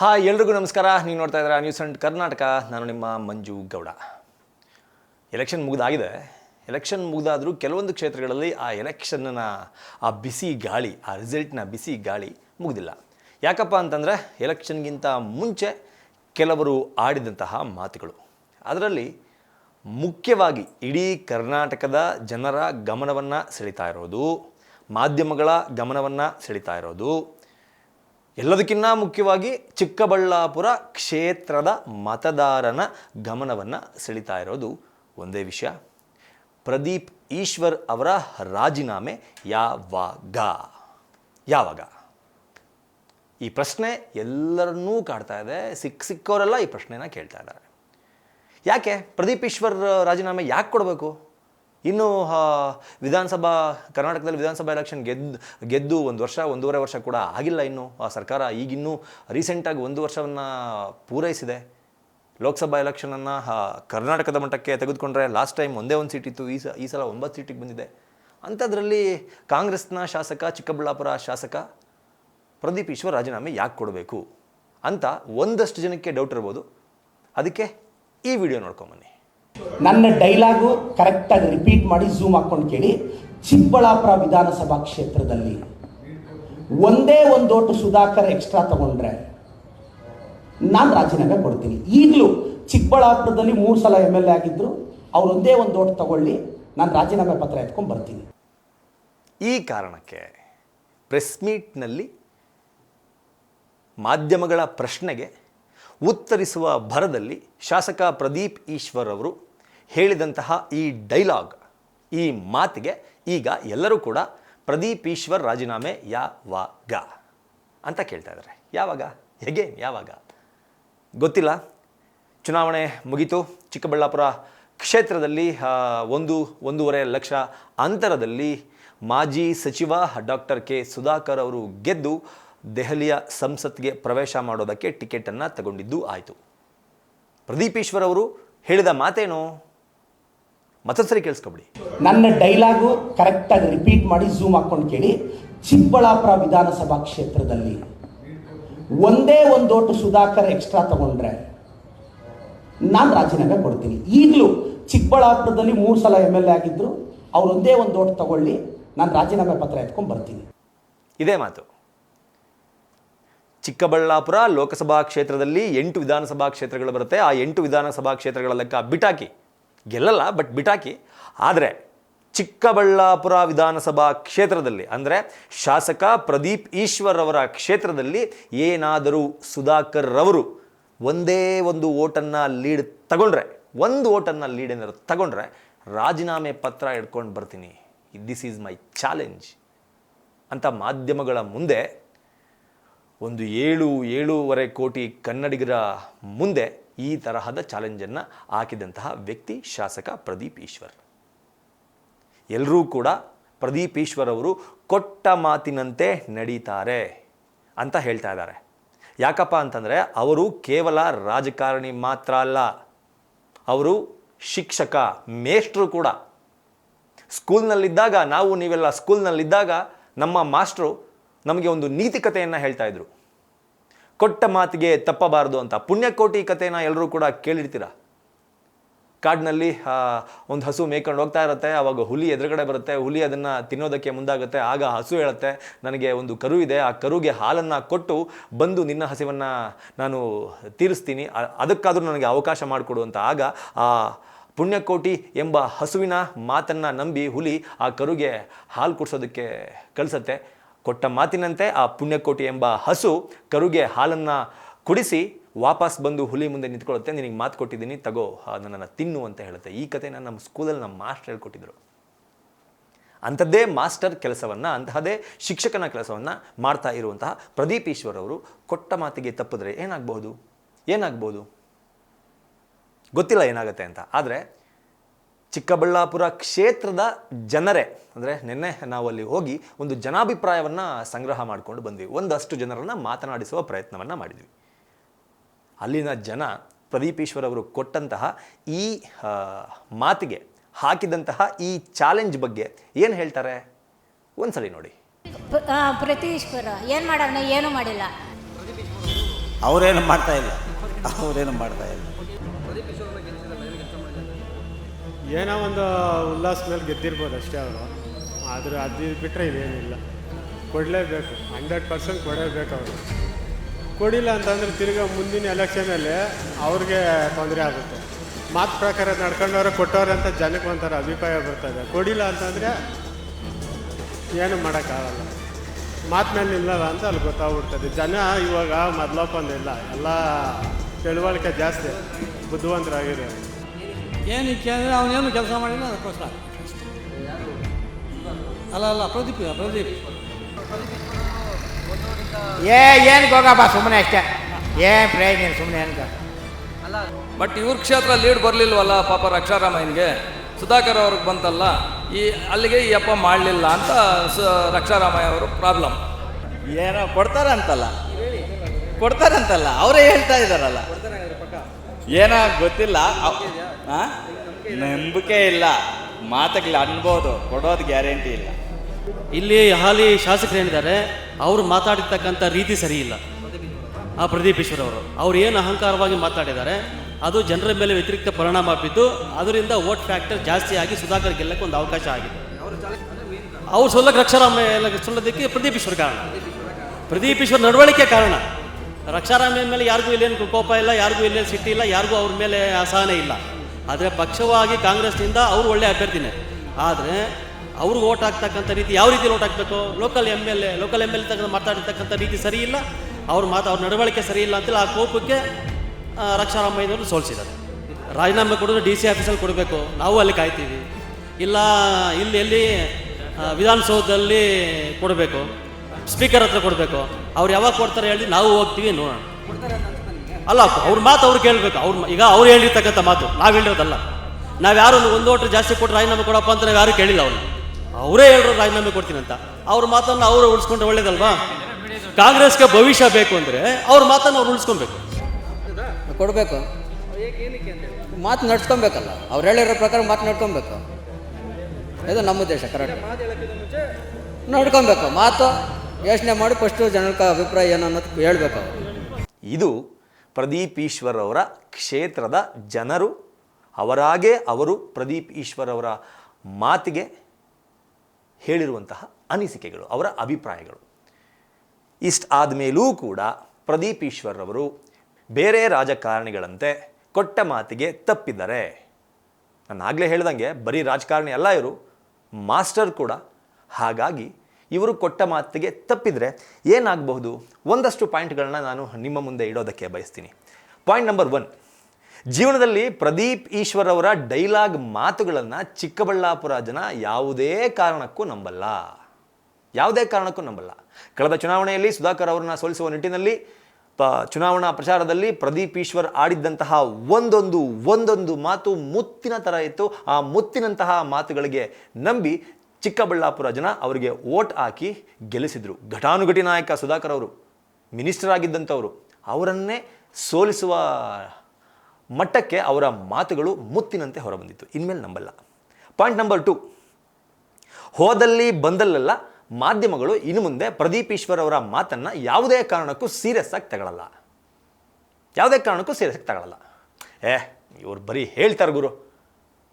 Hi, ಎಲ್ರಿಗೂ ನಮಸ್ಕಾರ. ನೀವು ನೋಡ್ತಾ ಇದ್ದೀರಾ ನ್ಯೂಸ್ ಅಂಡ್ ಕರ್ನಾಟಕ ನಾನು ನಿಮ್ಮ ಮಂಜು ಗೌಡ. ಎಲೆಕ್ಷನ್ ಮುಗಿದಾಗಿದೆ. ಎಲೆಕ್ಷನ್ ಮುಗಿದಾದರೂ ಕೆಲವೊಂದು ಕ್ಷೇತ್ರಗಳಲ್ಲಿ ಆ ಎಲೆಕ್ಷನ್ನ ಆ ಬಿಸಿ ಗಾಳಿ, ಆ ರಿಸಲ್ಟ್ನ ಬಿಸಿ ಗಾಳಿ ಮುಗಿದಿಲ್ಲ. ಯಾಕಪ್ಪ ಅಂತಂದರೆ ಎಲೆಕ್ಷನ್ಗಿಂತ ಮುಂಚೆ ಕೆಲವರು ಆಡಿದಂತಹ ಮಾತುಗಳು. ಅದರಲ್ಲಿ ಮುಖ್ಯವಾಗಿ ಇಡೀ ಕರ್ನಾಟಕದ ಜನರ ಗಮನವನ್ನು ಸೆಳೀತಾ ಇರೋದು, ಮಾಧ್ಯಮಗಳ ಗಮನವನ್ನು ಸೆಳೀತಾ ಇರೋದು ಎಲ್ಲದಕ್ಕಿಂತ ಮುಖ್ಯವಾಗಿ ಚಿಕ್ಕಬಳ್ಳಾಪುರ ಕ್ಷೇತ್ರದ ಮತದಾರನ ಗಮನವನ್ನು ಸೆಳೀತಾ ಇರೋದು ಒಂದೇ ವಿಷಯ. ಪ್ರದೀಪ್ ಈಶ್ವರ್ ಅವರ ರಾಜೀನಾಮೆ ಯಾವಾಗ? ಯಾವಾಗ? ಈ ಪ್ರಶ್ನೆ ಎಲ್ಲರನ್ನೂ ಕಾಡ್ತಾ ಇದೆ. ಸಿಕ್ಕ ಸಿಕ್ಕವರೆಲ್ಲ ಈ ಪ್ರಶ್ನೆನ ಕೇಳ್ತಾ ಇದ್ದಾರೆ. ಯಾಕೆ? ಪ್ರದೀಪ್ ಈಶ್ವರ್ ರಾಜೀನಾಮೆ ಯಾಕೆ ಕೊಡಬೇಕು? ಇನ್ನು ವಿಧಾನಸಭಾ, ಕರ್ನಾಟಕದಲ್ಲಿ ವಿಧಾನಸಭಾ ಎಲೆಕ್ಷನ್ ಗೆದ್ದು ಗೆದ್ದು ಒಂದು ವರ್ಷ, ಒಂದೂವರೆ ವರ್ಷ ಕೂಡ ಆಗಿಲ್ಲ ಇನ್ನು. ಆ ಸರ್ಕಾರ ಈಗಿನ್ನೂ ರೀಸೆಂಟಾಗಿ ಒಂದು ವರ್ಷವನ್ನು ಪೂರೈಸಿದೆ. ಲೋಕಸಭಾ ಎಲೆಕ್ಷನನ್ನು ಕರ್ನಾಟಕದ ಮಟ್ಟಕ್ಕೆ ತೆಗೆದುಕೊಂಡ್ರೆ ಲಾಸ್ಟ್ ಟೈಮ್ ಒಂದೇ ಒಂದು ಸೀಟ್ ಇತ್ತು. ಈ ಸ, ಈ ಸಲ ಒಂಬತ್ತು ಸೀಟಿಗೆ ಬಂದಿದೆ. ಅಂಥದ್ರಲ್ಲಿ ಕಾಂಗ್ರೆಸ್ನ ಶಾಸಕ, ಚಿಕ್ಕಬಳ್ಳಾಪುರ ಶಾಸಕ ಪ್ರದೀಪ್ ಈಶ್ವರ್ ರಾಜೀನಾಮೆ ಯಾಕೆ ಕೊಡಬೇಕು ಅಂತ ಒಂದಷ್ಟು ಜನಕ್ಕೆ ಡೌಟ್ ಇರ್ಬೋದು. ಅದಕ್ಕೆ ಈ ವಿಡಿಯೋ ನೋಡ್ಕೊಂಬನ್ನಿ ನನ್ನ ಡೈಲಾಗು ಕರೆಕ್ಟಾಗಿ ರಿಪೀಟ್ ಮಾಡಿ ಝೂಮ್ ಹಾಕೊಂಡು ಕೇಳಿ. ಚಿಕ್ಕಬಳ್ಳಾಪುರ ವಿಧಾನಸಭಾ ಕ್ಷೇತ್ರದಲ್ಲಿ ಒಂದೇ ಒಂದು ಓಟು ಸುಧಾಕರ್ ಎಕ್ಸ್ಟ್ರಾ ತಗೊಂಡ್ರೆ ನಾನು ರಾಜೀನಾಮೆ ಕೊಡ್ತೀನಿ. ಈಗಲೂ ಚಿಕ್ಕಬಳ್ಳಾಪುರದಲ್ಲಿ ಮೂರು ಸಲ ಎಂ ಎಲ್ ಎ ಆಗಿದ್ರು, ಅವ್ರು ಒಂದೇ ಒಂದು ಓಟ್ ತಗೊಳ್ಳಿ, ನಾನು ರಾಜೀನಾಮೆ ಪತ್ರ ಎತ್ಕೊಂಡು ಬರ್ತೀನಿ. ಈ ಕಾರಣಕ್ಕೆ ಪ್ರೆಸ್ ಮೀಟ್ನಲ್ಲಿ ಮಾಧ್ಯಮಗಳ ಪ್ರಶ್ನೆಗೆ ಉತ್ತರಿಸುವ ಭರದಲ್ಲಿ ಶಾಸಕ ಪ್ರದೀಪ್ ಈಶ್ವರ್ ಅವರು ಹೇಳಿದಂತಹ ಈ ಡೈಲಾಗ್, ಈ ಮಾತಿಗೆ ಈಗ ಎಲ್ಲರೂ ಕೂಡ ಪ್ರದೀಪ್ ಈಶ್ವರ್ ರಾಜೀನಾಮೆ ಯಾವಾಗ ಅಂತ ಕೇಳ್ತಾ ಇದ್ದಾರೆ. ಯಾವಾಗ? ಹೇಗೆ? ಯಾವಾಗ? ಗೊತ್ತಿಲ್ಲ. ಚುನಾವಣೆ ಮುಗಿತು. ಚಿಕ್ಕಬಳ್ಳಾಪುರ ಕ್ಷೇತ್ರದಲ್ಲಿ ಒಂದು, ಒಂದೂವರೆ ಲಕ್ಷ ಅಂತರದಲ್ಲಿ ಮಾಜಿ ಸಚಿವ ಡಾಕ್ಟರ್ ಕೆ ಸುಧಾಕರ್ ಅವರು ಗೆದ್ದು ದೆಹಲಿಯ ಸಂಸತ್ಗೆ ಪ್ರವೇಶ ಮಾಡೋದಕ್ಕೆ ಟಿಕೆಟನ್ನು ತಗೊಂಡಿದ್ದು ಆಯಿತು. ಪ್ರದೀಪೇಶ್ವರ್ ಅವರು ಹೇಳಿದ ಮಾತೇನು? ಮತ್ತೊಂದ್ಸರಿ ಕೇಳಿಸ್ಕೊಬಿಡಿ. ನನ್ನ ಡೈಲಾಗು ಕರೆಕ್ಟಾಗಿ ರಿಪೀಟ್ ಮಾಡಿ ಝೂಮ್ ಹಾಕೊಂಡು ಕೇಳಿ. ಚಿಕ್ಕಬಳ್ಳಾಪುರ ವಿಧಾನಸಭಾ ಕ್ಷೇತ್ರದಲ್ಲಿ ಒಂದೇ ಒಂದು ಓಟು ಸುಧಾಕರ್ ಎಕ್ಸ್ಟ್ರಾ ತಗೊಂಡ್ರೆ ನಾನು ರಾಜೀನಾಮೆ ಕೊಡ್ತೀನಿ. ಈಗಲೂ ಚಿಕ್ಕಬಳ್ಳಾಪುರದಲ್ಲಿ ಮೂರು ಸಲ ಎಂ ಎಲ್ ಎ ಆಗಿದ್ರು ಅವ್ರು ಒಂದೇ ಒಂದು ಓಟ್ ತಗೊಳ್ಳಿ ನಾನು ರಾಜೀನಾಮೆ ಪತ್ರ ಎತ್ಕೊಂಡು ಬರ್ತೀನಿ. ಇದೇ ಮಾತು. ಚಿಕ್ಕಬಳ್ಳಾಪುರ ಲೋಕಸಭಾ ಕ್ಷೇತ್ರದಲ್ಲಿ ಎಂಟು ವಿಧಾನಸಭಾ ಕ್ಷೇತ್ರಗಳು ಬರುತ್ತೆ. ಆ ಎಂಟು ವಿಧಾನಸಭಾ ಕ್ಷೇತ್ರಗಳ ಲೆಕ್ಕ ಬಿಟಾಕಿ. ಗೆಲ್ಲಲ್ಲ ಬಟ್ ಬಿಟಾಕಿ. ಆದರೆ ಚಿಕ್ಕಬಳ್ಳಾಪುರ ವಿಧಾನಸಭಾ ಕ್ಷೇತ್ರದಲ್ಲಿ, ಅಂದರೆ ಶಾಸಕ ಪ್ರದೀಪ್ ಈಶ್ವರ್ ಅವರ ಕ್ಷೇತ್ರದಲ್ಲಿ ಏನಾದರೂ ಸುಧಾಕರ್ ರವರು ಒಂದೇ ಒಂದು ಓಟನ್ನು ಲೀಡ್ ತಗೊಂಡ್ರೆ, ಒಂದು ಓಟನ್ನು ಲೀಡ್ ಏನಾದ್ರು ತಗೊಂಡ್ರೆ ರಾಜೀನಾಮೆ ಪತ್ರ ಹಿಡ್ಕೊಂಡು ಬರ್ತೀನಿ. ದಿಸ್ ಈಸ್ ಮೈ ಚಾಲೆಂಜ್ ಅಂತ ಮಾಧ್ಯಮಗಳ ಮುಂದೆ ಒಂದು ಏಳು, ಏಳೂವರೆ ಕೋಟಿ ಕನ್ನಡಿಗರ ಮುಂದೆ ಈ ತರಹದ ಚಾಲೆಂಜನ್ನು ಹಾಕಿದಂತಹ ವ್ಯಕ್ತಿ ಶಾಸಕ ಪ್ರದೀಪ್ ಈಶ್ವರ್. ಎಲ್ಲರೂ ಕೂಡ ಪ್ರದೀಪ್ ಈಶ್ವರ್ ಅವರು ಕೊಟ್ಟ ಮಾತಿನಂತೆ ನಡೀತಾರೆ ಅಂತ ಹೇಳ್ತಾ ಇದ್ದಾರೆ. ಯಾಕಪ್ಪ ಅಂತಂದರೆ ಅವರು ಕೇವಲ ರಾಜಕಾರಣಿ ಮಾತ್ರ ಅಲ್ಲ, ಅವರು ಶಿಕ್ಷಕ, ಮೇಷ್ಟ್ರು ಕೂಡ. ಸ್ಕೂಲ್ನಲ್ಲಿದ್ದಾಗ, ನಾವು ನೀವೆಲ್ಲ ಸ್ಕೂಲ್ನಲ್ಲಿದ್ದಾಗ ನಮ್ಮ ಮಾಸ್ಟ್ರು ನಮಗೆ ಒಂದು ನೀತಿ ಕಥೆಯನ್ನು ಹೇಳ್ತಾ ಇದ್ರು. ಕೊಟ್ಟ ಮಾತಿಗೆ ತಪ್ಪಬಾರದು ಅಂತ. ಪುಣ್ಯಕೋಟಿ ಕಥೆನ ಎಲ್ಲರೂ ಕೂಡ ಕೇಳಿರ್ತೀರ? ಕಾಡಿನಲ್ಲಿ ಒಂದು ಹಸು ಮೇಯ್ಕೊಂಡು ಹೋಗ್ತಾ ಇರುತ್ತೆ ಆವಾಗ ಹುಲಿ ಎದುರುಗಡೆ ಬರುತ್ತೆ, ಹುಲಿ ಅದನ್ನು ತಿನ್ನೋದಕ್ಕೆ ಮುಂದಾಗುತ್ತೆ, ಆಗ ಹಸು ಹೇಳುತ್ತೆ, ನನಗೆ ಒಂದು ಕರು ಇದೆ, ಆ ಕರುಗೆ ಹಾಲನ್ನು ಕೊಟ್ಟು ಬಂದು ನಿನ್ನ ಹಸಿವನ್ನು ನಾನು ತೀರಿಸ್ತೀನಿ ಅದಕ್ಕಾದರೂ ನನಗೆ ಅವಕಾಶ ಮಾಡಿಕೊಡು ಅಂತ. ಆಗ ಆ ಪುಣ್ಯಕೋಟಿ ಎಂಬ ಹಸುವಿನ ಮಾತನ್ನು ನಂಬಿ ಹುಲಿ ಆ ಕರುಗೆ ಹಾಲು ಕುಡಿಸೋದಕ್ಕೆ ಕಳಿಸತ್ತೆ ಕೊಟ್ಟ ಮಾತಿನಂತೆ ಆ ಪುಣ್ಯಕೋಟಿ ಎಂಬ ಹಸು ಕರುಗೆ ಹಾಲನ್ನು ಕುಡಿಸಿ ವಾಪಸ್ ಬಂದು ಹುಲಿ ಮುಂದೆ ನಿಂತ್ಕೊಳ್ಳುತ್ತೆ. ನಿನಗೆ ಮಾತು ಕೊಟ್ಟಿದ್ದೀನಿ, ತಗೋ ನನ್ನನ್ನು ತಿನ್ನು ಅಂತ ಹೇಳುತ್ತೆ. ಈ ಕಥೆನ ನಮ್ಮ ಸ್ಕೂಲಲ್ಲಿ ನಮ್ಮ ಮಾಸ್ಟರ್ ಹೇಳ್ಕೊಟ್ಟಿದ್ರು. ಅಂಥದ್ದೇ ಮಾಸ್ಟರ್ ಕೆಲಸವನ್ನು, ಅಂತಹದೇ ಶಿಕ್ಷಕನ ಕೆಲಸವನ್ನು ಮಾಡ್ತಾ ಇರುವಂತಹ ಪ್ರದೀಪ್ ಈಶ್ವರ್ ಅವರು ಕೊಟ್ಟ ಮಾತಿಗೆ ತಪ್ಪಿದ್ರೆ ಏನಾಗಬಹುದು? ಏನಾಗ್ಬೋದು ಗೊತ್ತಿಲ್ಲ ಏನಾಗುತ್ತೆ ಅಂತ. ಆದರೆ ಚಿಕ್ಕಬಳ್ಳಾಪುರ ಕ್ಷೇತ್ರದ ಜನರೇ. ಅಂದರೆ ನಿನ್ನೆ ನಾವು ಅಲ್ಲಿ ಹೋಗಿ ಒಂದು ಜನಾಭಿಪ್ರಾಯವನ್ನು ಸಂಗ್ರಹ ಮಾಡಿಕೊಂಡು ಬಂದ್ವಿ. ಒಂದಷ್ಟು ಜನರನ್ನು ಮಾತನಾಡಿಸುವ ಪ್ರಯತ್ನವನ್ನು ಮಾಡಿದ್ವಿ. ಅಲ್ಲಿನ ಜನ ಪ್ರದೀಪ್ ಈಶ್ವರ್ ಅವರು ಕೊಟ್ಟಂತಹ ಈ ಮಾತಿಗೆ ಹಾಕಿದಂತಹ ಈ ಚಾಲೆಂಜ್ ಬಗ್ಗೆ ಏನು ಹೇಳ್ತಾರೆ? ಒಂದ್ಸಲಿ ನೋಡಿ. ಪ್ರತೀಶ್ವರ ಏನು ಮಾಡೋಣ ಏನೂ ಮಾಡಿಲ್ಲ. ಅವರೇನು ಮಾಡ್ತಾ ಇಲ್ಲ. ಅವರೇನು ಮಾಡ್ತಾ ಇಲ್ಲ. ಏನೋ ಒಂದು ಉಲ್ಲಾಸ ಮೇಲೆ ಗೆದ್ದಿರ್ಬೋದು ಅಷ್ಟೇ ಅವರು. ಆದರೆ ಅದು ಬಿಟ್ಟರೆ ಇದೇನಿಲ್ಲ. ಕೊಡಲೇಬೇಕು, ಹಂಡ್ರೆಡ್ ಪರ್ಸೆಂಟ್ ಕೊಡಲೇಬೇಕು ಅವರು. ಕೊಡಿಲ್ಲ ಅಂತಂದರೆ ತಿರ್ಗಾ ಮುಂದಿನ ಎಲೆಕ್ಷನಲ್ಲಿ ಅವ್ರಿಗೆ ತೊಂದರೆ ಆಗುತ್ತೆ. ಮಾತು ಪ್ರಕಾರ ನಡ್ಕೊಂಡವ್ರೆ ಕೊಟ್ಟವ್ರೆ ಅಂತ ಜನಕ್ಕೆ ಒಂಥರ ಅಭಿಪ್ರಾಯ ಬರ್ತದೆ ಕೊಡಿಲ್ಲ ಅಂತಂದರೆ ಏನು ಮಾಡೋಕ್ಕಾಗಲ್ಲ. ಮಾತು ಮೇಲೆ ನಿಲ್ಲಲ್ಲ ಅಂತ ಅಲ್ಲಿ ಗೊತ್ತಾಗ್ಬಿಡ್ತದೆ. ಜನ ಇವಾಗ ಮೊದಲಪ್ಪಂದಿಲ್ಲ ಎಲ್ಲ ತಿಳುವಳಿಕೆ ಜಾಸ್ತಿ. ಬುದ್ಧಿವಂತರಾಗಿದೆ ಏನಕ್ಕೆ ಅಂದರೆ ಅವನೇನು ಕೆಲಸ ಮಾಡಿಲ್ಲ ಅದಕ್ಕೋಸ್ಕರ. ಅಲ್ಲ ಅಲ್ಲ ಪ್ರದೀಪ್ ಪ್ರದೀಪ್. ಏ ಏನು ಹೋಗಪ್ಪ ಸುಮ್ಮನೆ ಅಷ್ಟೇ. ಏನು ಪ್ರಯೋಜನ ಸುಮ್ಮನೆ ಅಲ್ಲ ಬಟ್ ಇವ್ರ ಕ್ಷೇತ್ರ ಲೀಡ್ ಬರಲಿಲ್ವಲ್ಲ ಪಾಪ ರಕ್ಷಾರಾಮಯ್ಯನಿಗೆ? ಸುಧಾಕರ್ ಅವ್ರಿಗೆ ಬಂತಲ್ಲ ಈ ಅಲ್ಲಿಗೆ ಈ ಅಪ್ಪ ಮಾಡಲಿಲ್ಲ ಅಂತ ಸ ರಕ್ಷಾರಾಮಯ್ಯ ಅವರು ಪ್ರಾಬ್ಲಮ್. ಏನೋ ಕೊಡ್ತಾರಂತಲ್ಲ. ಕೊಡ್ತಾರಂತಲ್ಲ ಅವರೇ ಹೇಳ್ತಾ ಇದ್ದಾರಲ್ಲ ಏನೋ ಗೊತ್ತಿಲ್ಲ? ನಂಬಿಕೆ ಇಲ್ಲ. ಮಾತುಗಳು ಅನ್ಬೋದು. ಕೊಡೋದು ಗ್ಯಾರಂಟಿ ಇಲ್ಲ. ಇಲ್ಲಿ ಹಾಲಿ ಶಾಸಕರು ಏನಿದ್ದಾರೆ ಅವರು ಮಾತಾಡಿರ್ತಕ್ಕಂಥ ರೀತಿ ಸರಿ ಇಲ್ಲ. ಆ ಪ್ರದೀಪ್ ಈಶ್ವರ್ ಅವರು. ಅವ್ರು ಏನು ಅಹಂಕಾರವಾಗಿ ಮಾತಾಡಿದ್ದಾರೆ, ಅದು ಜನರ ಮೇಲೆ ವ್ಯತಿರಿಕ್ತ ಪರಿಣಾಮ ಬಿದ್ದು ಅದರಿಂದ ವೋಟ್ ಫ್ಯಾಕ್ಟರ್ ಜಾಸ್ತಿ ಆಗಿ ಸುಧಾಕರ್ ಗೆಲ್ಲಕ್ಕೆ ಒಂದು ಅವಕಾಶ ಆಗಿದೆ. ಅವ್ರು ಸೊಲ್ಲಕ್ಕೆ ರಕ್ಷಾರಾಮಯ್ಯ ಸೊಲ್ಲೋದಕ್ಕೆ ಪ್ರದೀಪ್ ಈಶ್ವರ್ ಕಾರಣ. ಪ್ರದೀಪ್ ಈಶ್ವರ್ ನಡವಳಿಕೆ ಕಾರಣ. ರಕ್ಷಾರಾಮಯ್ಯ ಮೇಲೆ ಯಾರಿಗೂ ಇಲ್ಲೇನು ಕೋಪ ಇಲ್ಲ, ಯಾರಿಗೂ ಇಲ್ಲೇನು ಸಿಟ್ಟಿ ಇಲ್ಲ, ಯಾರಿಗೂ ಅವ್ರ ಮೇಲೆ ಅಸಹನೆ ಇಲ್ಲ. ಆದರೆ ಪಕ್ಷವಾಗಿ ಕಾಂಗ್ರೆಸ್ನಿಂದ ಅವರು ಒಳ್ಳೆ ಅಭ್ಯರ್ಥಿನೇ. ಆದರೆ ಅವ್ರಿಗೆ ಓಟ್ ಹಾಕ್ತಕ್ಕಂಥ ರೀತಿ ಯಾವ ರೀತಿ ಓಟ್ ಹಾಕಬೇಕು? Local M L A local M L A ಮಾತಾಡಿರ್ತಕ್ಕಂಥ ರೀತಿ ಸರಿ ಇಲ್ಲ. ಅವ್ರ ಮಾತು, ಅವ್ರ ನಡವಳಿಕೆ ಸರಿ ಇಲ್ಲ ಅಂತೇಳಿ ಆ ಕೋಪಕ್ಕೆ ರಕ್ಷಾರಾಮಯ್ಯನವರು ಸೋಲಿಸಿದ್ದಾರೆ. ರಾಜೀನಾಮೆ ಕೊಡಿದ್ರೆ ಡಿ ಸಿ ಆಫೀಸಲ್ಲಿ ಕೊಡಬೇಕು. ನಾವು ಅಲ್ಲಿ ಕಾಯ್ತೀವಿ. ಇಲ್ಲ, ಇಲ್ಲಿ, ಎಲ್ಲಿ ವಿಧಾನಸೌಧದಲ್ಲಿ ಕೊಡಬೇಕು. ಸ್ಪೀಕರ್ ಹತ್ರ ಕೊಡಬೇಕು. ಅವ್ರು ಯಾವಾಗ ಕೊಡ್ತಾರೆ ಹೇಳಿ ನಾವು ಹೋಗ್ತೀವಿ ನೋಡೋಣ. ಅಲ್ಲ ಅವ್ರ ಮಾತು ಅವ್ರು ಕೇಳಬೇಕು. ಅವ್ರ ಈಗ ಅವ್ರು ಹೇಳಿರ್ತಕ್ಕಂಥ ಮಾತು. ನಾವು ಹೇಳಿರೋದಲ್ಲ. ನಾವು ಯಾರು ಒಂದು ಓಟ್ರು ಜಾಸ್ತಿ ಕೊಟ್ಟು ರಾಜೀನಾಮೆ ಕೊಡಪ್ಪ ಅಂತ ನಾವು ಯಾರು ಕೇಳಿಲ್ಲ ಅವ್ರನ್ನ. ಅವರೇ ಹೇಳಿದ್ರು ರಾಜೀನಾಮೆ ಕೊಡ್ತೀನಿ ಅಂತ. ಅವ್ರ ಮಾತನ್ನು ಅವರು ಉಳಿಸ್ಕೊಂಡ್ರೆ ಒಳ್ಳೇದಲ್ವಾ? ಕಾಂಗ್ರೆಸ್ಗೆ ಭವಿಷ್ಯ ಬೇಕು ಅಂದರೆ ಅವ್ರ ಮಾತನ್ನು ಅವ್ರು ಉಳಿಸ್ಕೊಬೇಕು. ಕೊಡಬೇಕು. ಮಾತು ನಡ್ಸ್ಕೊಬೇಕಲ್ಲ. ಅವ್ರು ಹೇಳಿರೋ ಪ್ರಕಾರ ಮಾತು ನಡ್ಕೊಬೇಕು ಇದು ನಮ್ಮ ದೇಶ ಕರೆಕ್ಟ್ ನಡ್ಕೊಬೇಕು ಮಾತು ಯೋಚನೆ ಮಾಡಿ ಫಸ್ಟು ಜನಕ್ಕೆ ಅಭಿಪ್ರಾಯ ಏನು ಅನ್ನೋದು ಹೇಳ್ಬೇಕು ಇದು ಪ್ರದೀಪ್ ಈಶ್ವರ್ ಕ್ಷೇತ್ರದ ಜನರು, ಅವರಾಗೇ ಅವರು ಪ್ರದೀಪ್ ಈಶ್ವರ್ ಮಾತಿಗೆ ಹೇಳಿರುವಂತಹ ಅನಿಸಿಕೆಗಳು, ಅವರ ಅಭಿಪ್ರಾಯಗಳು. ಇಷ್ಟು ಆದಮೇಲೂ ಕೂಡ ಪ್ರದೀಪ್ ಈಶ್ವರ್ ಅವರು ಬೇರೆ ರಾಜಕಾರಣಿಗಳಂತೆ ಕೊಟ್ಟ ಮಾತಿಗೆ ತಪ್ಪಿದ್ದಾರೆ ನಾನು ಆಗಲೇ ಹೇಳ್ದಂಗೆ ಬರೀ ರಾಜಕಾರಣಿ ಅಲ್ಲ ಇವರು, ಮಾಸ್ಟರ್ ಕೂಡ. ಹಾಗಾಗಿ ಇವರು ಕೊಟ್ಟ ಮಾತಿಗೆ ತಪ್ಪಿದರೆ ಏನಾಗಬಹುದು? ಒಂದಷ್ಟು ಪಾಯಿಂಟ್ಗಳನ್ನ ನಾನು ನಿಮ್ಮ ಮುಂದೆ ಇಡೋದಕ್ಕೆ ಬಯಸ್ತೀನಿ. Point number one. ಜೀವನದಲ್ಲಿ ಪ್ರದೀಪ್ ಈಶ್ವರ್ ಅವರ ಡೈಲಾಗ್ ಮಾತುಗಳನ್ನು ಚಿಕ್ಕಬಳ್ಳಾಪುರ ಜನ ಯಾವುದೇ ಕಾರಣಕ್ಕೂ ನಂಬಲ್ಲ. ಯಾವುದೇ ಕಾರಣಕ್ಕೂ ನಂಬಲ್ಲ. ಕಳೆದ ಚುನಾವಣೆಯಲ್ಲಿ ಸುಧಾಕರ್ ಅವರನ್ನ ಸೋಲಿಸುವ ನಿಟ್ಟಿನಲ್ಲಿ, ಪ, ಚುನಾವಣಾ ಪ್ರಚಾರದಲ್ಲಿ ಪ್ರದೀಪ್ ಈಶ್ವರ್ ಆಡಿದ್ದಂತಹ ಒಂದೊಂದು ಒಂದೊಂದು ಮಾತು ಮುತ್ತಿನ ಥರ ಇತ್ತು. ಆ ಮುತ್ತಿನಂತಹ ಮಾತುಗಳಿಗೆ ನಂಬಿ ಚಿಕ್ಕಬಳ್ಳಾಪುರ ಜನ ಅವರಿಗೆ ಓಟ್ ಹಾಕಿ ಗೆಲ್ಲಿಸಿದರು. ಘಟಾನುಘಟಿ ನಾಯಕ ಸುಧಾಕರ್ ಅವರು, ಮಿನಿಸ್ಟರ್ ಆಗಿದ್ದಂಥವರು, ಅವರನ್ನೇ ಸೋಲಿಸುವ ಮಟ್ಟಕ್ಕೆ ಅವರ ಮಾತುಗಳು ಮುತ್ತಿನಂತೆ ಹೊರಬಂದಿತ್ತು. ಇನ್ಮೇಲೆ ನಂಬಲ್ಲ. ಪಾಯಿಂಟ್ ನಂಬರ್ ಟು, ಹೋದಲ್ಲಿ ಬಂದಲ್ಲೆಲ್ಲ ಮಾಧ್ಯಮಗಳು ಇನ್ನು ಮುಂದೆ ಪ್ರದೀಪ್ ಈಶ್ವರ್ ಅವರ ಮಾತನ್ನು ಯಾವುದೇ ಕಾರಣಕ್ಕೂ ಸೀರಿಯಸ್ ಆಗಿ ತಗೊಳ್ಳಲ್ಲ ಯಾವುದೇ ಕಾರಣಕ್ಕೂ ಸೀರಿಯಸ್ ಆಗಿ ತಗೊಳ್ಳಲ್ಲ ಏ, ಇವ್ರು ಬರೀ ಹೇಳ್ತಾರೆ ಗುರು.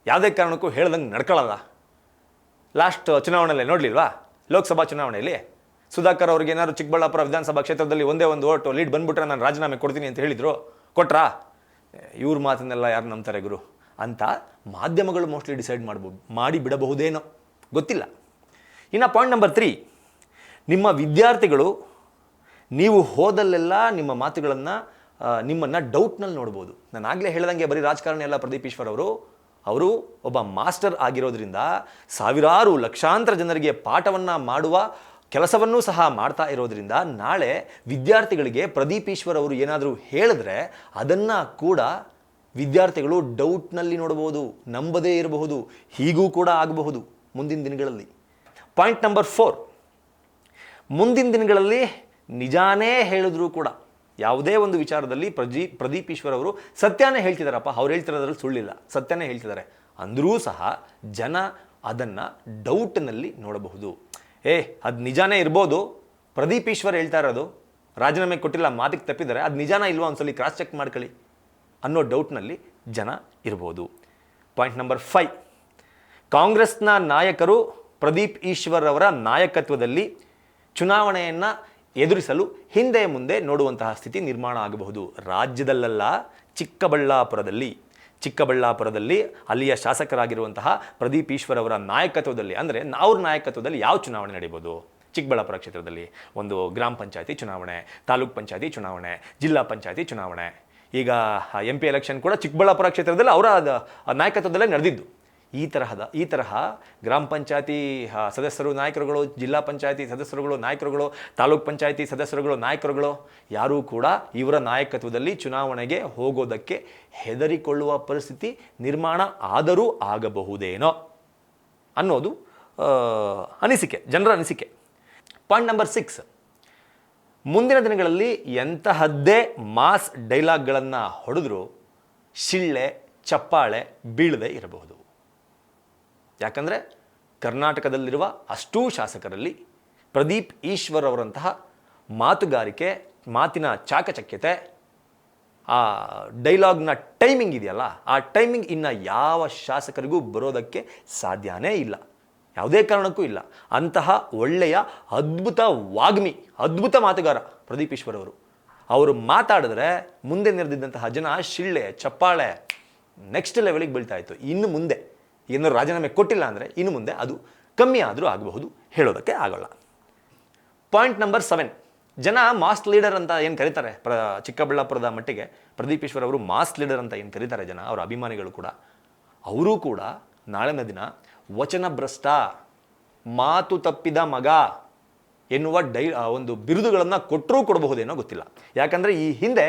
ಯಾವುದೇ ಕಾರಣಕ್ಕೂ ಹೇಳ್ದಂಗೆ ನಡ್ಕೊಳ್ಳಲ್ಲ ಲಾಸ್ಟ್ ಚುನಾವಣೆಯಲ್ಲಿ ನೋಡಲಿಲ್ವಾ? ಲೋಕಸಭಾ ಚುನಾವಣೆಯಲ್ಲಿ? ಸುಧಾಕರ್ ಅವ್ರಿಗೆ ಏನಾದ್ರು ಚಿಕ್ಕಬಳ್ಳಾಪುರ ವಿಧಾನಸಭಾ ಕ್ಷೇತ್ರದಲ್ಲಿ ಒಂದೇ ಒಂದು ಓಟು ಲೀಡ್ ಬಂದ್ಬಿಟ್ರೆ ನಾನು ರಾಜೀನಾಮೆ ಕೊಡ್ತೀನಿ ಅಂತ ಹೇಳಿದರು. ಕೊಟ್ರಾ? ಇವ್ರ ಮಾತನ್ನೆಲ್ಲ ಯಾರು ನಂಬ್ತಾರೆ ಗುರು? ಅಂತ ಮಾಧ್ಯಮಗಳು ಮೋಸ್ಟ್ಲಿ ಡಿಸೈಡ್ ಮಾಡ್ಬೋ, ಮಾಡಿ ಬಿಡಬಹುದೇನೋ. ಗೊತ್ತಿಲ್ಲ. ಇನ್ನು ಪಾಯಿಂಟ್ ನಂಬರ್ ತ್ರೀ ನಿಮ್ಮ ವಿದ್ಯಾರ್ಥಿಗಳು, ನೀವು ಹೋದಲ್ಲೆಲ್ಲ ನಿಮ್ಮ ಮಾತುಗಳನ್ನು ನಿಮ್ಮನ್ನು ಡೌಟ್ನಲ್ಲಿ ನೋಡ್ಬೋದು. ನಾನು ಆಗಲೇ ಹೇಳ್ದಂಗೆ ಬರೀ ರಾಜಕಾರಣಿ ಅಲ್ಲ ಪ್ರದೀಪ್ ಈಶ್ವರ್ ಅವರು. ಅವರು ಒಬ್ಬ ಮಾಸ್ಟರ್ ಆಗಿರೋದ್ರಿಂದ ಸಾವಿರಾರು ಲಕ್ಷಾಂತರ ಜನರಿಗೆ ಪಾಠವನ್ನು ಮಾಡುವ ಕೆಲಸವನ್ನೂ ಸಹ ಮಾಡ್ತಾ ಇರೋದ್ರಿಂದ ನಾಳೆ ವಿದ್ಯಾರ್ಥಿಗಳಿಗೆ ಪ್ರದೀಪ್ ಈಶ್ವರ್ ಅವರು ಏನಾದರೂ ಹೇಳಿದ್ರೆ ಅದನ್ನು ಕೂಡ ವಿದ್ಯಾರ್ಥಿಗಳು ಡೌಟ್ನಲ್ಲಿ ನೋಡಬಹುದು, ನಂಬದೇ ಇರಬಹುದು, ಹೀಗೂ ಕೂಡ ಆಗಬಹುದು ಮುಂದಿನ ದಿನಗಳಲ್ಲಿ. Point number four. ಮುಂದಿನ ದಿನಗಳಲ್ಲಿ ನಿಜಾನೇ ಹೇಳಿದ್ರೂ ಕೂಡ ಯಾವುದೇ ಒಂದು ವಿಚಾರದಲ್ಲಿ ಪ್ರಜಿ ಪ್ರದೀಪ್ ಈಶ್ವರ್ ಅವರು ಸತ್ಯನೇ ಹೇಳ್ತಿದ್ದಾರಪ್ಪ ಅವ್ರು ಹೇಳ್ತಿರೋದ್ರಲ್ಲಿ ಸುಳ್ಳಿಲ್ಲ. ಸತ್ಯನೇ ಹೇಳ್ತಿದ್ದಾರೆ ಅಂದರೂ ಸಹ ಜನ ಅದನ್ನು ಡೌಟ್ನಲ್ಲಿ ನೋಡಬಹುದು. ಏ, ಅದು ನಿಜಾನೇ ಇರ್ಬೋದು. ಪ್ರದೀಪ್ ಈಶ್ವರ್ ಹೇಳ್ತಾ ಇರೋದು. ರಾಜೀನಾಮೆ ಕೊಟ್ಟಿಲ್ಲ, ಮಾತಿಗೆ ತಪ್ಪಿದ್ದಾರೆ. ಅದು ನಿಜಾನ ಇಲ್ವೋ ಒಂದ್ಸಲಿ ಕ್ರಾಸ್ ಚೆಕ್ ಮಾಡ್ಕೊಳ್ಳಿ ಅನ್ನೋ ಡೌಟ್ನಲ್ಲಿ ಜನ ಇರ್ಬೋದು. ಪಾಯಿಂಟ್ ನಂಬರ್ ಫೈವ್ ಕಾಂಗ್ರೆಸ್ನ ನಾಯಕರು ಪ್ರದೀಪ್ ಈಶ್ವರ್ ಅವರ ನಾಯಕತ್ವದಲ್ಲಿ ಚುನಾವಣೆಯನ್ನು ಎದುರಿಸಲು ಹಿಂದೆ ಮುಂದೆ ನೋಡುವಂತಹ ಸ್ಥಿತಿ ನಿರ್ಮಾಣ ಆಗಬಹುದು. ರಾಜ್ಯದಲ್ಲೆಲ್ಲ ಚಿಕ್ಕಬಳ್ಳಾಪುರದಲ್ಲಿ ಚಿಕ್ಕಬಳ್ಳಾಪುರದಲ್ಲಿ ಅಲ್ಲಿಯ ಶಾಸಕರಾಗಿರುವಂತಹ ಪ್ರದೀಪ್ ಈಶ್ವರ್ ಅವರ ನಾಯಕತ್ವದಲ್ಲಿ, ಅಂದರೆ ಅವ್ರ ನಾಯಕತ್ವದಲ್ಲಿ ಯಾವ ಚುನಾವಣೆ ನಡೀಬೋದು ಚಿಕ್ಕಬಳ್ಳಾಪುರ ಕ್ಷೇತ್ರದಲ್ಲಿ ಒಂದು ಗ್ರಾಮ ಪಂಚಾಯತಿ ಚುನಾವಣೆ, ತಾಲೂಕ್ ಪಂಚಾಯತಿ ಚುನಾವಣೆ, ಜಿಲ್ಲಾ ಪಂಚಾಯತಿ ಚುನಾವಣೆ. ಈಗ ಎಂ ಪಿ ಎಲೆಕ್ಷನ್ ಕೂಡ ಚಿಕ್ಕಬಳ್ಳಾಪುರ ಕ್ಷೇತ್ರದಲ್ಲಿ ಅವರ ನಾಯಕತ್ವದಲ್ಲೇ ನಡೆದಿದ್ದು. ಈ ತರಹದ, ಈ ತರಹ ಗ್ರಾಮ ಪಂಚಾಯತಿ ಸದಸ್ಯರು, ನಾಯಕರುಗಳು, ಜಿಲ್ಲಾ ಪಂಚಾಯತಿ ಸದಸ್ಯರುಗಳು, ನಾಯಕರುಗಳು, ತಾಲೂಕು ಪಂಚಾಯತಿ ಸದಸ್ಯರುಗಳು, ನಾಯಕರುಗಳು, ಯಾರೂ ಕೂಡ ಇವರ ನಾಯಕತ್ವದಲ್ಲಿ ಚುನಾವಣೆಗೆ ಹೋಗೋದಕ್ಕೆ ಹೆದರಿಕೊಳ್ಳುವ ಪರಿಸ್ಥಿತಿ ನಿರ್ಮಾಣ ಆದರೂ ಆಗಬಹುದೇನೋ ಅನ್ನೋದು ಅನಿಸಿಕೆ, ಜನರ ಅನಿಸಿಕೆ. ಪಾಯಿಂಟ್ ನಂಬರ್ ಸಿಕ್ಸ್ ಮುಂದಿನ ದಿನಗಳಲ್ಲಿ ಎಂತಹದ್ದೇ ಮಾಸ್ ಡೈಲಾಗ್ಗಳನ್ನು ಹೊಡೆದರೂ, ಶಿಳ್ಳೆ, ಚಪ್ಪಾಳೆ ಬೀಳದೆ ಇರಬಹುದು. ಯಾಕಂದರೆ ಕರ್ನಾಟಕದಲ್ಲಿರುವ ಅಷ್ಟೂ ಶಾಸಕರಲ್ಲಿ ಪ್ರದೀಪ್ ಈಶ್ವರ್ ಅವರಂತಹ ಮಾತುಗಾರಿಕೆ, ಮಾತಿನ ಚಾಕಚಕ್ಯತೆ, ಆ ಡೈಲಾಗ್ನ ಟೈಮಿಂಗ್ ಇದೆಯಲ್ಲ, ಆ ಟೈಮಿಂಗ್ ಇನ್ನು ಯಾವ ಶಾಸಕರಿಗೂ ಬರೋದಕ್ಕೆ ಸಾಧ್ಯನೇ ಇಲ್ಲ. ಯಾವುದೇ ಕಾರಣಕ್ಕೂ ಇಲ್ಲ. ಅಂತಹ ಒಳ್ಳೆಯ ಅದ್ಭುತ ವಾಗ್ಮಿ, ಅದ್ಭುತ ಮಾತುಗಾರ ಪ್ರದೀಪ್ ಈಶ್ವರ್ ಅವರು. ಅವರು ಮಾತಾಡಿದ್ರೆ ಮುಂದೆ ನೆರೆದಿದ್ದಂತಹ ಜನ, ಶಿಳ್ಳೆ, ಚಪ್ಪಾಳೆ ನೆಕ್ಸ್ಟ್ ಲೆವೆಲಿಗೆ ಬೀಳ್ತಾ ಇತ್ತು. ಇನ್ನು ಮುಂದೆ. ಏನು ರಾಜೀನಾಮೆ ಕೊಟ್ಟಿಲ್ಲ ಅಂದರೆ ಇನ್ನು ಮುಂದೆ ಅದು ಕಮ್ಮಿ ಆದರೂ ಆಗಬಹುದು, ಹೇಳೋದಕ್ಕೆ ಆಗೋಲ್ಲ. ಪಾಯಿಂಟ್ ನಂಬರ್ ಸೆವೆನ್ ಜನ ಮಾಸ್ ಲೀಡರ್ ಅಂತ ಏನು ಕರೀತಾರೆ? ಪ್ರ, ಚಿಕ್ಕಬಳ್ಳಾಪುರದ ಮಟ್ಟಿಗೆ ಪ್ರದೀಪ್ ಈಶ್ವರ್ ಅವರು ಮಾಸ್ ಲೀಡರ್ ಅಂತ ಏನು ಕರೀತಾರೆ ಜನ? ಅವರ ಅಭಿಮಾನಿಗಳು ಕೂಡ. ಅವರೂ ಕೂಡ ನಾಳಿನ ದಿನ ವಚನಭ್ರಷ್ಟ, ಮಾತು ತಪ್ಪಿದ ಮಗ ಎನ್ನುವ ಡೈ ಒಂದು ಬಿರುದುಗಳನ್ನು ಕೊಟ್ಟರೂ ಕೊಡಬಹುದೇನೋ ಗೊತ್ತಿಲ್ಲ. ಯಾಕಂದರೆ ಈ ಹಿಂದೆ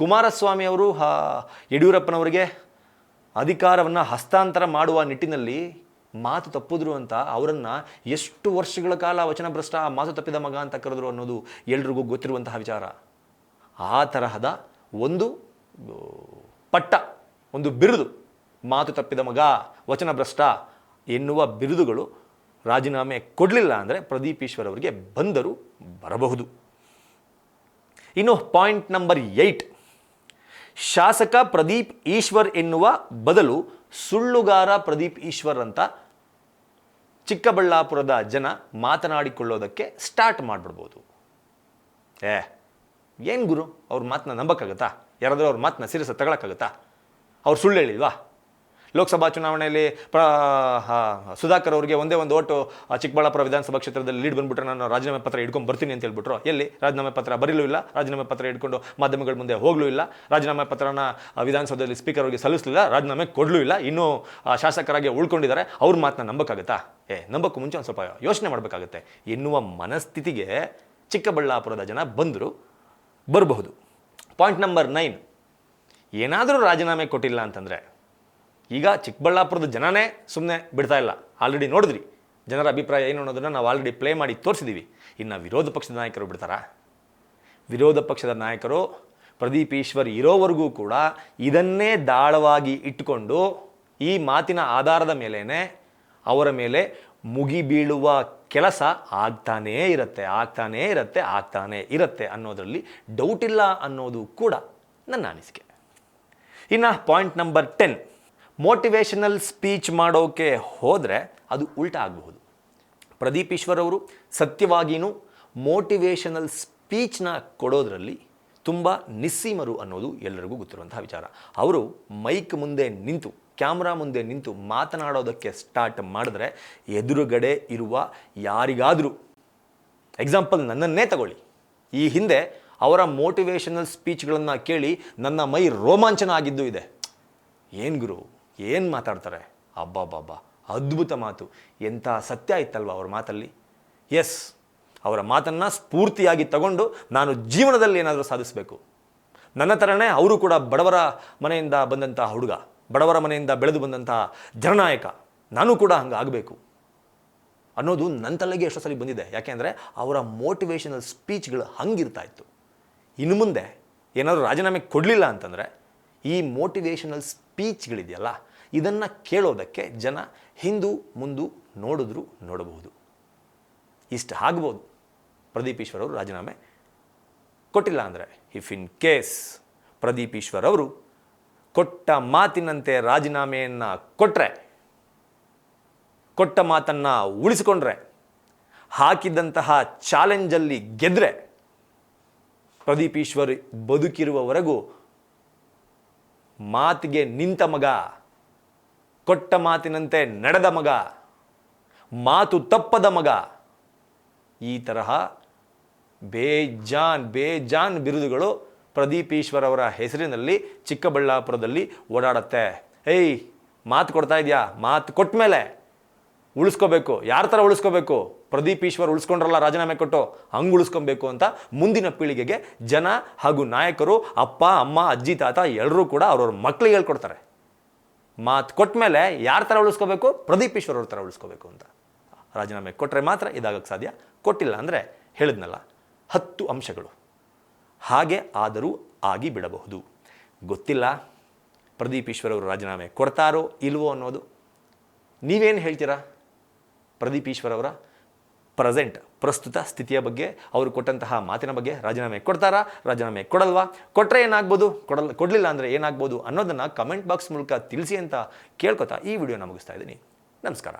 ಕುಮಾರಸ್ವಾಮಿ ಅವರು ಯಡಿಯೂರಪ್ಪನವರಿಗೆ ಅಧಿಕಾರವನ್ನು ಹಸ್ತಾಂತರ ಮಾಡುವ ನಿಟ್ಟಿನಲ್ಲಿ ಮಾತು ತಪ್ಪಿದ್ರು ಅಂತ ಅವರನ್ನು ಎಷ್ಟು ವರ್ಷಗಳ ಕಾಲ ವಚನಭ್ರಷ್ಟ ಮಾತು ತಪ್ಪಿದ ಮಗ ಅಂತ ಕರೆದ್ರು ಅನ್ನೋದು ಎಲ್ರಿಗೂ ಗೊತ್ತಿರುವಂತಹ ವಿಚಾರ. ಆ ತರಹದ ಒಂದು ಪಟ್ಟ, ಒಂದು ಬಿರುದು ಮಾತು ತಪ್ಪಿದ ಮಗ ವಚನಭ್ರಷ್ಟ ಎನ್ನುವ ಬಿರುದುಗಳು ರಾಜೀನಾಮೆ ಕೊಡಲಿಲ್ಲ ಅಂದರೆ ಪ್ರದೀಪ್ ಈಶ್ವರ್ ಅವರಿಗೆ ಬಂದರೂ ಬರಬಹುದು. ಇನ್ನು ಪಾಯಿಂಟ್ ನಂಬರ್ ಏಯ್ಟ್ ಶಾಸಕ ಪ್ರದೀಪ್ ಈಶ್ವರ್ ಎನ್ನುವ ಬದಲು ಸುಳ್ಳುಗಾರ ಪ್ರದೀಪ್ ಈಶ್ವರ್ ಅಂತ ಚಿಕ್ಕಬಳ್ಳಾಪುರದ ಜನ ಮಾತನಾಡಿಕೊಳ್ಳೋದಕ್ಕೆ ಸ್ಟಾರ್ಟ್ ಮಾಡಿಬಿಡ್ಬೋದು. ಏ, ಏನು ಗುರು? ಅವ್ರ ಮಾತನ್ನ ನಂಬಕ್ಕಾಗತ್ತಾ? ಯಾರಾದರೂ ಅವ್ರ ಮಾತನ್ನ ಸೀರಿಯಸ್ ತಗೊಳಕ್ಕಾಗತ್ತಾ? ಅವ್ರು ಸುಳ್ಳು ಹೇಳಿಲ್ವಾ? ಲೋಕಸಭಾ ಚುನಾವಣೆಯಲ್ಲಿ ಪ್ರ ಸುಧಾಕರ್ ಅವರಿಗೆ ಒಂದೇ ಒಂದು ಓಟು ಚಿಕ್ಕಬಳ್ಳಾಪುರ ವಿಧಾನಸಭಾ ಕ್ಷೇತ್ರದಲ್ಲಿ ಲೀಡ್ ಬಂದ್ಬಿಟ್ರೆ ನಾನು ರಾಜೀನಾಮೆ ಪತ್ರ ಹಿಡ್ಕೊಂಡು ಬರ್ತೀನಿ ಅಂತ ಹೇಳ್ಬಿಟ್ರು. ಎಲ್ಲಿ? ರಾಜೀನಾಮೆ ಪತ್ರ ಬರೀಲೂ ಇಲ್ಲ, ರಾಜೀನಾಮೆ ಪತ್ರ ಇಟ್ಕೊಂಡು ಮಾಧ್ಯಮಗಳ ಮುಂದೆ ಹೋಗಲೂ ಇಲ್ಲ, ರಾಜೀನಾಮೆ ಪತ್ರನ ವಿಧಾನಸಭೆಯಲ್ಲಿ ಸ್ಪೀಕರ್ ಅವರಿಗೆ ಸಲ್ಲಿಸಲಿಲ್ಲ, ರಾಜೀನಾಮೆ ಕೊಡಲೂ ಇಲ್ಲ, ಇನ್ನೂ ಶಾಸಕರಾಗಿ ಉಳ್ಕೊಂಡಿದ್ದಾರೆ, ಅವ್ರ ಮಾತನ್ನ ನಂಬಕ್ಕಾಗತ್ತಾ? ಏ, ನಂಬಕ್ಕೂ ಮುಂಚೆ ಒಂದು ಸ್ವಲ್ಪ ಯೋಚನೆ ಮಾಡಬೇಕಾಗತ್ತೆ. ಎನ್ನುವ ಮನಸ್ಥಿತಿಗೆ ಚಿಕ್ಕಬಳ್ಳಾಪುರದ ಜನ ಬಂದರು, ಬರಬಹುದು. Point number nine. ಏನಾದರೂ ರಾಜೀನಾಮೆ ಕೊಟ್ಟಿಲ್ಲ ಅಂತಂದರೆ ಈಗ ಚಿಕ್ಕಬಳ್ಳಾಪುರದ ಜನನೇ ಸುಮ್ಮನೆ ಬಿಡ್ತಾ ಇಲ್ಲ. ಆಲ್ರೆಡಿ ನೋಡಿದ್ರಿ. ಜನರ ಅಭಿಪ್ರಾಯ ಏನು ಅನ್ನೋದನ್ನು ನಾವು ಆಲ್ರೆಡಿ ಪ್ಲೇ ಮಾಡಿ ತೋರಿಸಿದ್ದೀವಿ ಇನ್ನು ವಿರೋಧ ಪಕ್ಷದ ನಾಯಕರು ಬಿಡ್ತಾರಾ? ವಿರೋಧ ಪಕ್ಷದ ನಾಯಕರು ಪ್ರದೀಪ್ ಈಶ್ವರ್ ಇರೋವರೆಗೂ ಕೂಡ ಇದನ್ನೇ ದಾಳವಾಗಿ ಇಟ್ಟುಕೊಂಡು ಈ ಮಾತಿನ ಆಧಾರದ ಮೇಲೇ ಅವರ ಮೇಲೆ ಮುಗಿಬೀಳುವ ಕೆಲಸ ಆಗ್ತಾನೇ ಇರುತ್ತೆ ಆಗ್ತಾನೇ ಇರುತ್ತೆ ಆಗ್ತಾನೇ ಇರುತ್ತೆ ಅನ್ನೋದರಲ್ಲಿ ಡೌಟ್ ಇಲ್ಲ ಅನ್ನೋದು ಕೂಡ ನನ್ನ ಅನಿಸಿಕೆ. ಇನ್ನು point number ten motivational speech ಮಾಡೋಕೆ ಹೋದರೆ ಅದು ಉಲ್ಟಾ ಆಗಬಹುದು. ಪ್ರದೀಪ್ ಈಶ್ವರ್ ಅವರು ಸತ್ಯವಾಗಿಯೂ ಮೋಟಿವೇಶನಲ್ ಸ್ಪೀಚ್ನ ಕೊಡೋದರಲ್ಲಿ ತುಂಬ ನಿಸ್ಸೀಮರು ಅನ್ನೋದು ಎಲ್ಲರಿಗೂ ಗೊತ್ತಿರುವಂತಹ ವಿಚಾರ. ಅವರು ಮೈಕ್ ಮುಂದೆ ನಿಂತು, ಕ್ಯಾಮ್ರಾ ಮುಂದೆ ನಿಂತು ಮಾತನಾಡೋದಕ್ಕೆ ಸ್ಟಾರ್ಟ್ ಮಾಡಿದ್ರೆ ಎದುರುಗಡೆ ಇರುವ ಯಾರಿಗಾದರೂ ಎಕ್ಸಾಂಪಲ್ ನನ್ನನ್ನೇ ತಗೊಳ್ಳಿ. ಈ ಹಿಂದೆ ಅವರ ಮೋಟಿವೇಶನಲ್ ಸ್ಪೀಚ್ಗಳನ್ನು ಕೇಳಿ ನನ್ನ ಮೈ ರೋಮಾಂಚನ ಆಗಿದ್ದು ಇದೆ. ಏನು ಗುರು? ಏನು ಮಾತಾಡ್ತಾರೆ? ಅಬ್ಬಾ ಅದ್ಭುತ ಮಾತು. ಎಂಥ ಸತ್ಯ ಇತ್ತಲ್ವ ಅವ್ರ ಮಾತಲ್ಲಿ? ಎಸ್, ಅವರ ಮಾತನ್ನು ಸ್ಫೂರ್ತಿಯಾಗಿ ತಗೊಂಡು ನಾನು ಜೀವನದಲ್ಲಿ ಏನಾದರೂ ಸಾಧಿಸಬೇಕು. ನನ್ನ ಥರನೇ ಅವರು ಕೂಡ ಬಡವರ ಮನೆಯಿಂದ ಬಂದಂಥ ಹುಡುಗ, ಬಡವರ ಮನೆಯಿಂದ ಬೆಳೆದು ಬಂದಂತಹ ಜನನಾಯಕ. ನಾನು ಕೂಡ ಹಂಗೆ ಆಗಬೇಕು. ಅನ್ನೋದು ನನ್ನ ತಲೆಗೆ ಎಷ್ಟೋ ಸಲ ಬಂದಿದೆ. ಯಾಕೆಂದರೆ ಅವರ ಮೋಟಿವೇಶನಲ್ ಸ್ಪೀಚ್ಗಳು ಹಂಗಿರ್ತಾ ಇತ್ತು. ಇನ್ನು ಮುಂದೆ ಏನಾದರೂ ರಾಜೀನಾಮೆ ಕೊಡಲಿಲ್ಲ ಅಂತಂದರೆ ಈ ಮೋಟಿವೇಶನಲ್ ಸ್ಪೀಚ್ಗಳಿದೆಯಲ್ಲ, ಇದನ್ನು ಕೇಳೋದಕ್ಕೆ ಜನ ಹಿಂದು ಮುಂದು ನೋಡಿದ್ರು ನೋಡಬಹುದು. ಇಷ್ಟು ಆಗ್ಬೋದು. ಪ್ರದೀಪ್ ಈಶ್ವರ್ ಅವರು ರಾಜೀನಾಮೆ ಕೊಟ್ಟಿಲ್ಲ ಅಂದರೆ if in case Pradeep Eshwar ಅವರು ಕೊಟ್ಟ ಮಾತಿನಂತೆ ರಾಜೀನಾಮೆಯನ್ನು ಕೊಟ್ಟರೆ ಕೊಟ್ಟ ಮಾತನ್ನು ಉಳಿಸಿಕೊಂಡ್ರೆ, ಹಾಕಿದಂತಹ ಚಾಲೆಂಜಲ್ಲಿ ಗೆದ್ದರೆ ಪ್ರದೀಪ್ ಈಶ್ವರ್ ಬದುಕಿರುವವರೆಗೂ ಮಾತಿಗೆ ನಿಂತ ಮಗ, ಕೊಟ್ಟ ಮಾತಿನಂತೆ ನಡೆದ ಮಗ, ಮಾತು ತಪ್ಪದ ಮಗ, ಈ ತರಹ ಬೇಜಾನ್ ಬೇಜಾನ್ ಬಿರುದುಗಳು ಪ್ರದೀಪ್ ಅವರ ಹೆಸರಿನಲ್ಲಿ ಚಿಕ್ಕಬಳ್ಳಾಪುರದಲ್ಲಿ ಓಡಾಡತ್ತೆ. ಏಯ್, ಮಾತು ಕೊಡ್ತಾ ಇದೆಯಾ? ಮಾತು ಕೊಟ್ಟ ಮೇಲೆ. ಉಳಿಸ್ಕೋಬೇಕು. ಯಾರ ಥರ ಉಳಿಸ್ಕೋಬೇಕು? ಪ್ರದೀಪ್ ಈಶ್ವರ್ ಉಳಿಸ್ಕೊಂಡ್ರಲ್ಲ ರಾಜೀನಾಮೆ ಕೊಟ್ಟು, ಹಂಗೆ ಉಳಿಸ್ಕೊಬೇಕು ಅಂತ ಮುಂದಿನ ಪೀಳಿಗೆಗೆ ಜನ ಹಾಗೂ ನಾಯಕರು, ಅಪ್ಪ, ಅಮ್ಮ, ಅಜ್ಜಿ, ತಾತ ಎಲ್ಲರೂ ಕೂಡ ಅವ್ರವ್ರ ಮಕ್ಳಿಗೆ ಹೇಳ್ಕೊಡ್ತಾರೆ. ಮಾತು ಕೊಟ್ಟ ಮೇಲೆ ಯಾರ ಥರ ಉಳಿಸ್ಕೋಬೇಕು? ಪ್ರದೀಪ್ ಈಶ್ವರ್ ಅವ್ರ ಥರ ಉಳಿಸ್ಕೋಬೇಕು ಅಂತ. ರಾಜೀನಾಮೆ ಕೊಟ್ಟರೆ ಮಾತ್ರ ಇದಾಗಕ್ಕೆ ಸಾಧ್ಯ. ಕೊಟ್ಟಿಲ್ಲ ಅಂದರೆ ಹೇಳಿದ್ನಲ್ಲ, ಹತ್ತು ಅಂಶಗಳು. ಹಾಗೆ ಆದರೂ ಆಗಿ ಬಿಡಬಹುದು. ಗೊತ್ತಿಲ್ಲ ಪ್ರದೀಪ್ ಈಶ್ವರ್ ಅವರು ರಾಜೀನಾಮೆ ಕೊಡ್ತಾರೋ ಇಲ್ವೋ ಅನ್ನೋದು. ನೀವೇನು ಹೇಳ್ತೀರಾ? ಪ್ರದೀಪ್ ಈಶ್ವರ್ ಅವರ ಪ್ರೆಸೆಂಟ್ ಪ್ರಸ್ತುತ ಸ್ಥಿತಿಯ ಬಗ್ಗೆ ಅವರು ಕೊಟ್ಟಂತಹ ಮಾತಿನ ಬಗ್ಗೆ ರಾಜೀನಾಮೆ ಕೊಡ್ತಾರಾ, ರಾಜೀನಾಮೆ ಕೊಡಲ್ವಾ? ಕೊಟ್ಟರೆ ಏನಾಗ್ಬೋದು? ಕೊಡಲ್, ಕೊಡಲಿಲ್ಲ ಅಂದರೆ ಏನಾಗ್ಬೋದು ಅನ್ನೋದನ್ನು ಕಮೆಂಟ್ ಬಾಕ್ಸ್ ಮೂಲಕ ತಿಳಿಸಿ ಅಂತ ಕೇಳ್ಕೊತಾ ಈ ವಿಡಿಯೋನ ಮುಗಿಸ್ತಾ ಇದ್ದೀನಿ. ನಮಸ್ಕಾರ.